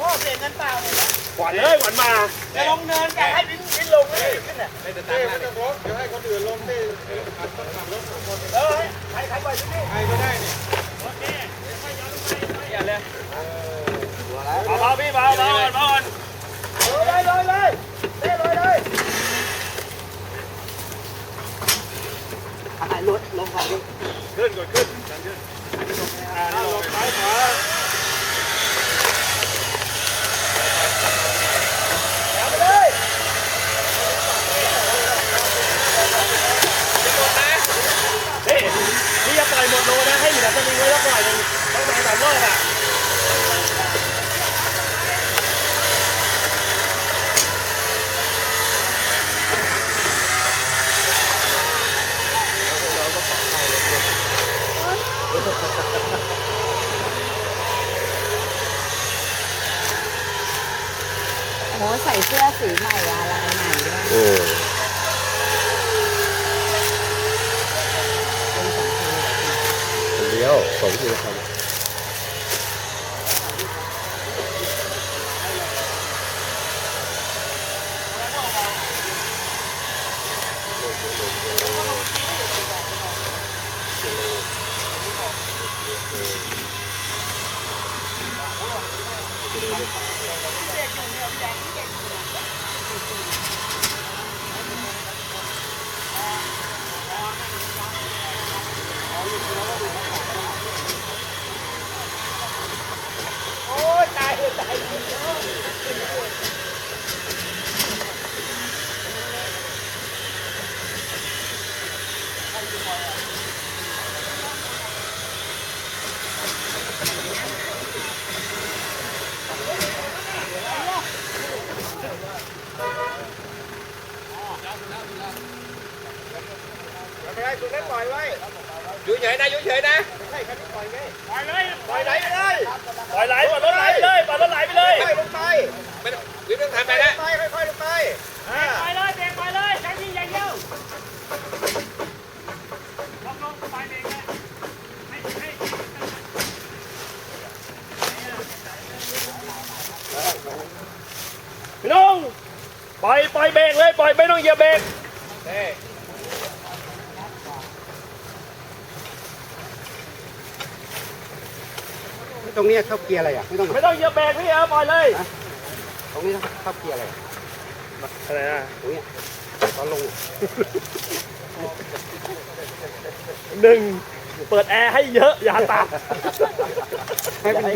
พ่อเสียเงินเปล่าเนี่ยนะหวานเลยหวานมาจะลงเนินจะให้บินบินลงเลยขึ้นน่ะไม่จะตามมาเดี๋ยวให้คนอื่นลงที่ขับรถขับรถสองคนเออใครใครปล่อยที่นี่ใครก็ได้เนี่ยอย่าเลยเบาๆพี่เบาๆเบาๆก่อนเบาๆก่อนเลยเลยเลยเต้เลยเลยขึ้นก่อนขึ้นขึ้นอ่านี่ลงซ้ายขวาเอาไปเลย นี่นี่อย่าปล่อยหมดโลนะให้เหลือสลิงไว้แล้วปล่อยมันต้องมาสามรอบอะ โหใส่เสื้อสีใหม่อะลายใหม่ด้วย เออ เป็นสองทีเหรอ คน เดียวสอ Thank you. ไม่ได้คุณได้ปล่อยไว้อยู่เฉยนะอยู่เฉยนะใช่คันนี้ปล่อยไงปล่อยเลยปล่อยไหลไปเลยปล่อยไหลปล่อยรถไหลไปเลยปล่อยรถไหลไปเลยค่อยลงไปไม่องวิทย์ต้องทำไปไปนะไปค่อยๆลงไปไปเลยเบรกไปเลยใช้ที่อย่เดียวลงลงไปเบรกเลยให้ให้พี่น้องปล่อยปล่อยเบรกเลยปล่อยไม่ต้องเหยียบเบรก ตรงนี้เข้าเกียร์อะไรอะไม่ต้องไม่ต้องเหยียบเบรกพี่เออปล่อยเลยตรงนี้เข้าเกียร์อะไรอะอะไรนะตรงเนี้ยตอนลงอะหนึ่งเปิดแอร์ให้เยอะ อย่าตัดให้มันดี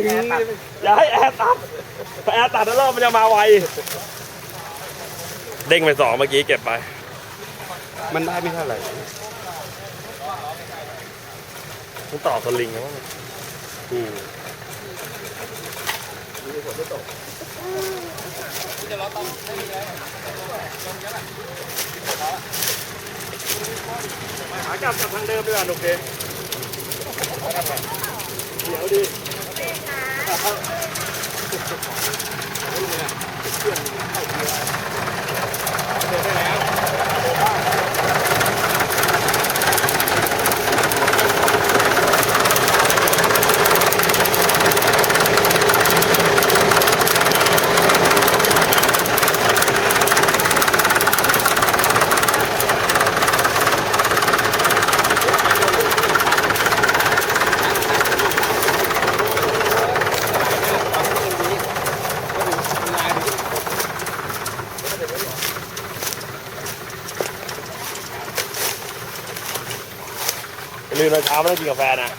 อย่าให้แอร์ตัดถ้าแอร์ตัดแล้วรอบมันจะมาไวเด้งไปสองเมื่อกี้เก็บไป มันได้ไม่เท่าไหร่ต้องต่อสลิงนะมั้ งอืมหากลับกับทางเดิมดีกว่าโอเคเดี๋ยวดิอย่าลืมตอน เช้าไม่ต้องกินกาแฟนะ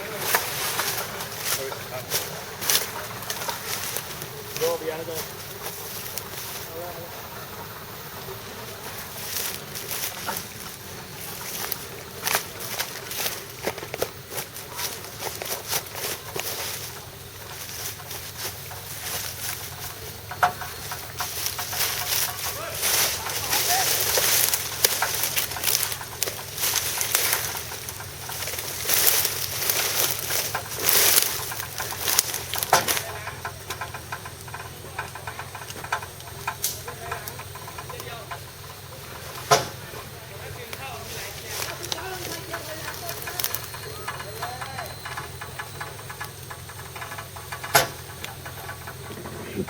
เชื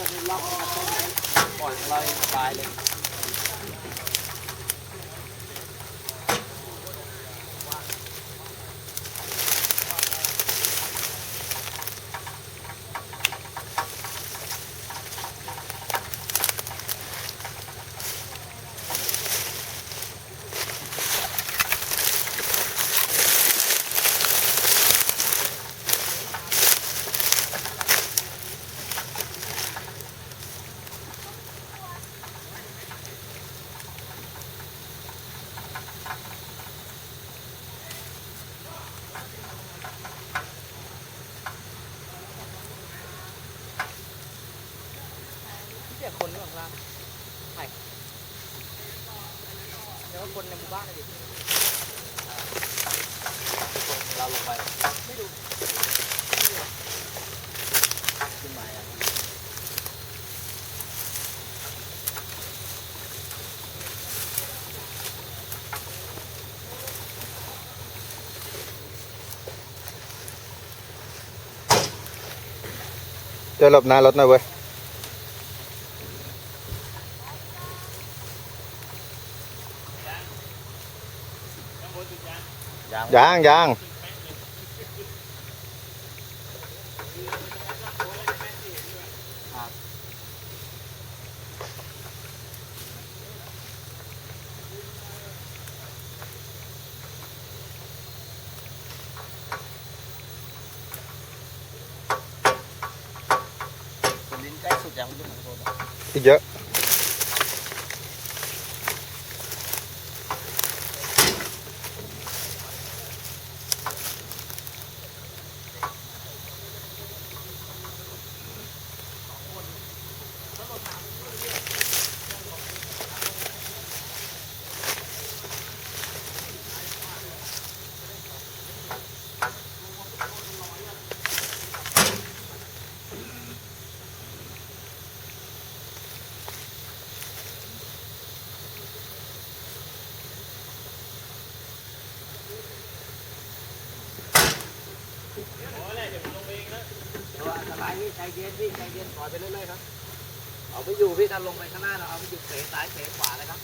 อกนี่ล็อกมาต้นเลยปล่อยของเราเองสบายเลย เสียคนนี่ของเราใช่เดี๋ยวคนในหมู่บ้าน เลยดิคนเราลงไปไม่ดูขึ้นมาอะจะหลบหน้ารถหน่อยเว้ย ยางยาง คนลิ้นใกล้สุดยังไม่ถึงโซน อีกเยอะ พี่ใจเย็นพี่ใจเย็นปล่อยไปเรื่อยๆครับ เอาไปอยู่พี่ถ้าลงไปข้างหน้าเราเอาไปอยู่เสซ้ายเสขวาเลยครับ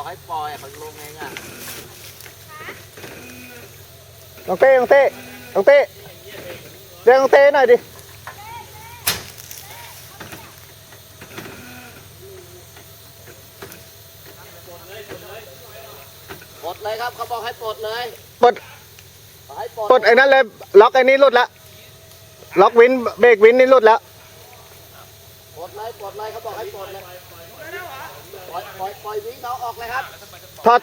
บอกให้ปล่อยเขาลงเองอะน้องเต้น้องเต้น้องเต้เรียกน้องเต้หน่อยดิปลดเลยครับเขาบอกให้ปลดเลยปลดบอกให้ปลดปลดไอ้นั้นเลยล็อกไอ้นี้หลุดละล็อกวินเบรกวินนี่หลุดแล้วปลดเลยปลดเลยเขาบอกให้ปลดเลย ปล่อยปล่อยปล่อยวิ่งเขาออกเลยครับถอด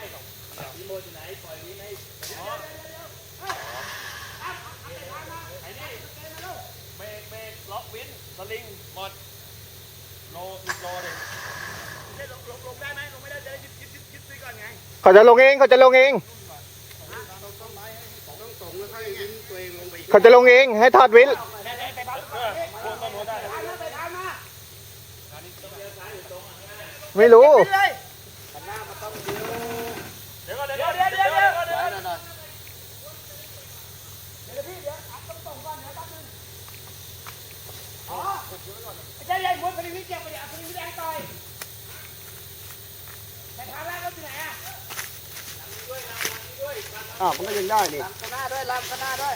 เบรกเบรกล็อกวินสลิงหมดโลสิบโลเลยไม่ลงลงลงได้ไหมลงไม่ได้จะได้ยึดยึดยึดยึดซื้อก่อนไงเขาจะลงเองเขาจะลงเอง เขาจะลงเองให้ถอดวิน ไม่รู้เดี๋ยวก่อนเดี๋ยวเดี๋ยวเดี๋ยวเดี๋ยวเดี๋ยวไว้หน่อยหน่อยใจใหญ่หมดพอดีพี่เจ็บไปเดี๋ยวพอดีพี่แดงต่อยแต่ทางแรกก็ที่ไหนอะอ้าวมันก็ยังได้นี่ลำข้างหน้าด้วยลำข้างหน้าด้วย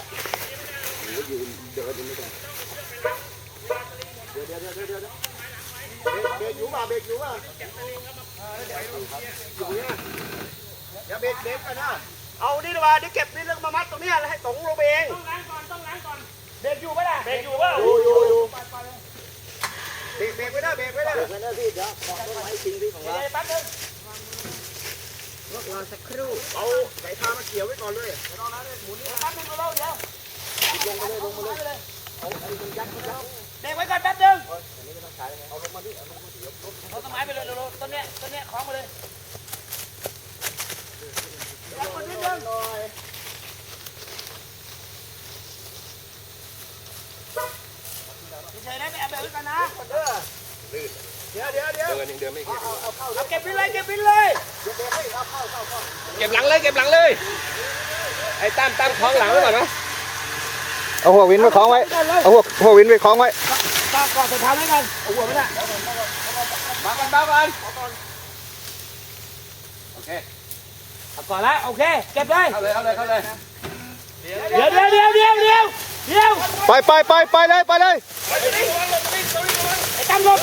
เเบรกอยู่ป่ะเบรกอยู่ป่ะอย่าเบรกเบรกกันนะ เอานี่ดีกว่าเดี๋ยวเก็บนี่แล้วมามัดตรงเนี้ยแล้วให้ตรงลงไปเอง ต้องล้างก่อน ต้องล้างก่อน เบรกอยู่ปะล่ะเบรกอยู่ปะอยู่อยู่อยู่เบรกเบรกไว้นะเบรกไว้นะเดี๋ยวนะพี่เดี๋ยวขอต้นไม้จริงพี่ของเราเดี๋ยวแป๊บนึงรอสักครู่ เอาสายพามาเกี่ยวไว้ก่อนเลยแป๊บนึงเราเดี๋ยวลงมาเลยลงมาเลยเอาไอ้ยัดยัด เบรกไว้ก่อนแป๊บนึงเอาลงมาดิเอาลงมาดิเอาต้นไม้ไปเลยเร็วๆต้นเนี้ยต้นเนี้ยคล้องมาเลยยัดมันนิดนึงเฉยๆนะไปเอาแบบนี้กันนะเดี๋ยวเดี๋ยวเดี๋ยวเดินยังเดินไม่เก็บเอาเก็บไปเลยเก็บไปเลยเก็บหลังเลยเก็บหลังเลย ไอ้ตั้มตั้มคล้องหลังไว้ก่อนนะเอาหัววินไปคล้องไว้ เอาหัวหัววินไปคล้องไว้ ก่อนก่อนสุดท้ายแล้วกันเอาหัวไม่ได้บังกันมากันเอาก่อนแล้วโอเคเก็บเลยเข้าเลยเข้าเลยเข้าเลยเดี๋ยวเดี๋ยวเดี๋ยวเดี๋ยวเดี๋ยวเดี๋ยวไปไปไปไปเลยไปเลยไอ้ตั้มหลบ